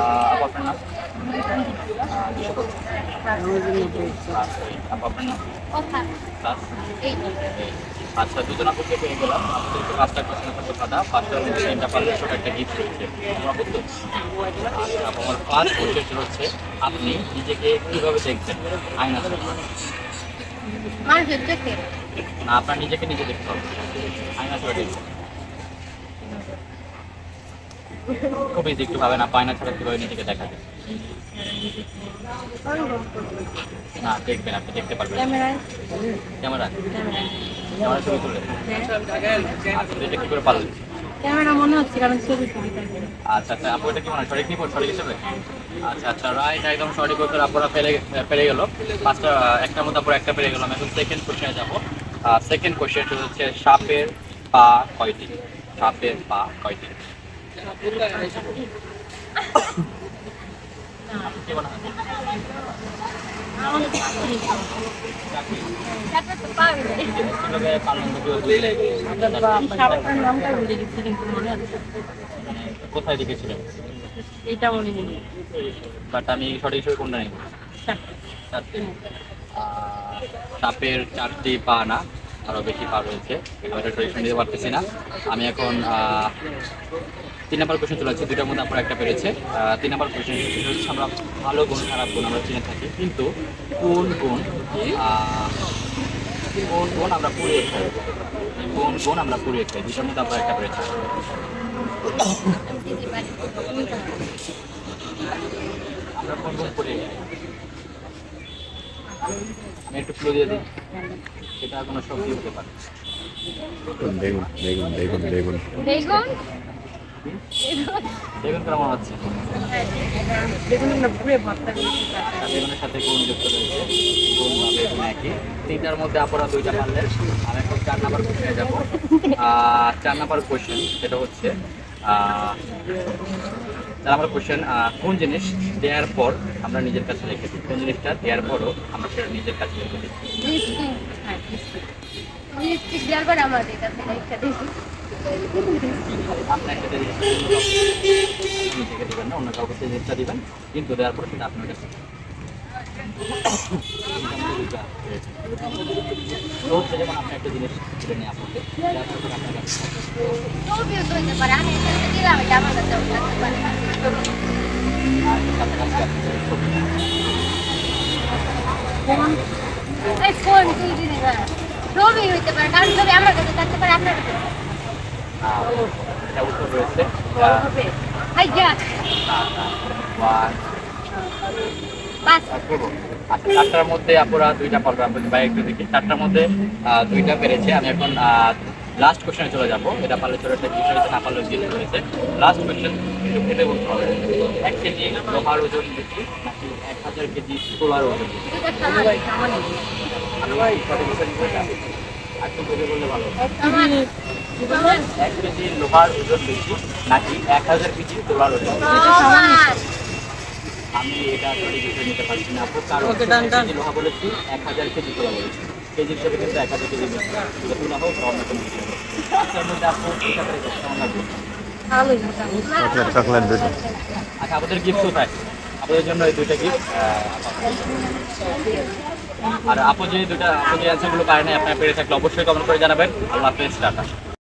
আপু আপনার নাম আপনার। আচ্ছা দুজন আপুকে পেয়ে গেলাম। আপনাদেরকে পাঁচটা কোশ্চেন থাকবে কথা পাঁচটা তিনটা পারলে ছোট একটা গিফট রয়েছে আমার ফার্স্ট কোশ্চেন হচ্ছে আপনি নিজেকে কীভাবে দেখছেন আয়না? না আপনার নিজেকে নিজে দেখতে হবে আয়না ছাড়া দেখবেন খুব ইজি একটু ভাবে না আয়না ছাড়া কীভাবে নিজেকে দেখা যায়? না দেখবেন আপনি দেখতে পারবেন। ক্যামেরা ক্যামেরা ছবি তুলে আচ্ছা এটা কি করে পারলেন? ক্যামেরা মনে হচ্ছে কারণ ছবি ছবি আচ্ছা আচ্ছা আপু এটা কি মনে হয়? সঠিক নিব সঠিক হিসেবে? আচ্ছা আচ্ছা রাইট একদম সঠিক উত্তর পেরে পেরে গেল। পাঁচটা একটা মতো একটা পেরে গেলাম এখন সেকেন্ড কোশ্চেনে যাব। সেকেন্ড কোশ্চেন হচ্ছে সাপের পা কয়টি? সাপের পা কয়টি? কোথায় দেখেছিলেন? এটা মনে নেই বাট আমি সঠিক হিসেবে কোনটা আহ, সাপের চারটি পা না আরও বেশি পা রয়েছে। এবার ট্রেডিশন দিতে পারতেছি না। আমি এখন তিন নম্বর কোশ্চেন চলে যাচ্ছে দুইটার মধ্যে আপনারা একটা পেরেছে। তিন নম্বর কোশ্চেন হচ্ছে আমরা ভালো গুণ খারাপ গুণ আমরা চিনে থাকি। কিন্তু কোন গুণ কোন গুণ আমরা পুড়িয়ে খাই? কোন গুণ আমরা পুড়িয়ে খাই? দুইটার মধ্যে আপনারা একটা পেরেছে। আমরা কোন গুণ পুড়িয়ে খাই? আমি একটু ক্লু দিয়ে দিই। সেটা কোনো সবজি হতে পারে। বেগুন বেগুন বেগুন বেগুন। বেগুন? বেগুন কেমন আর বেগুনের সাথে কোন যুক্ত রয়েছে। কোন বা বেগুন একই। তিনটার মধ্যে আপনারা দুইটা পারলেন। আমি এখন চার নাম্বার কোশ্চেনে যাব। চার নাম্বার কোশ্চেন সেটা হচ্ছে চার নাম্বার কোশ্চেন কোন জিনিস দেওয়ার পর আমরা নিজের কাছে রেখে দিই? কোন জিনিসটা দেওয়ার পরও আমরা সেটা নিজের কাছে রেখে দিই? লিপস্টিক হ্যাঁ দেওয়ার পর আমাদের কাছে একটা দেখি নিজেকে দিবেন না অন্য ছবি হইতে পারে, কারণ ছবি আমার কাছে থাকতে পারে, আপনার কাছে এটা উত্তর রয়েছে চারটার মধ্যে আপনারা দুইটা পারবেন আপনি বাইরে একটু দেখি। চারটার মধ্যে দুইটা পেরেছে। আমি এখন লাস্ট কোশ্চেনে চলে যাব। এটা পারলে ছোট একটা বিষয় হয়েছে না পারলে জিনিস রয়েছে লাস্ট কোশ্চেন একটু খেতে বলতে হবে। এক কেজি লোহার ওজন বেশি নাকি এক হাজার কেজি সোলার ওজন একটু বললে ভালো এক কেজি। লোহার ওজন বেশি নাকি এক হাজার কেজি ওজন আমি এটা নিতে পারছি না আপু কারণ কেজি লোহা বলেছি এক হাজার কেজি তোলা বলেছি। কেজি হিসেবে কিন্তু এক হাজার কেজি এটা হোক আজকের মধ্যে আপু কেমন লাগবে আচ্ছা আমাদের গিফট কোথায়? আপনাদের জন্য এই দুইটা গিফট আর আপু যদি দুটা আপু যে অ্যান্সারগুলো পারেন আপনার পেরে থাকলে অবশ্যই কমেন্ট করে জানাবেন। আল্লাহ হাফেজ, টাটা।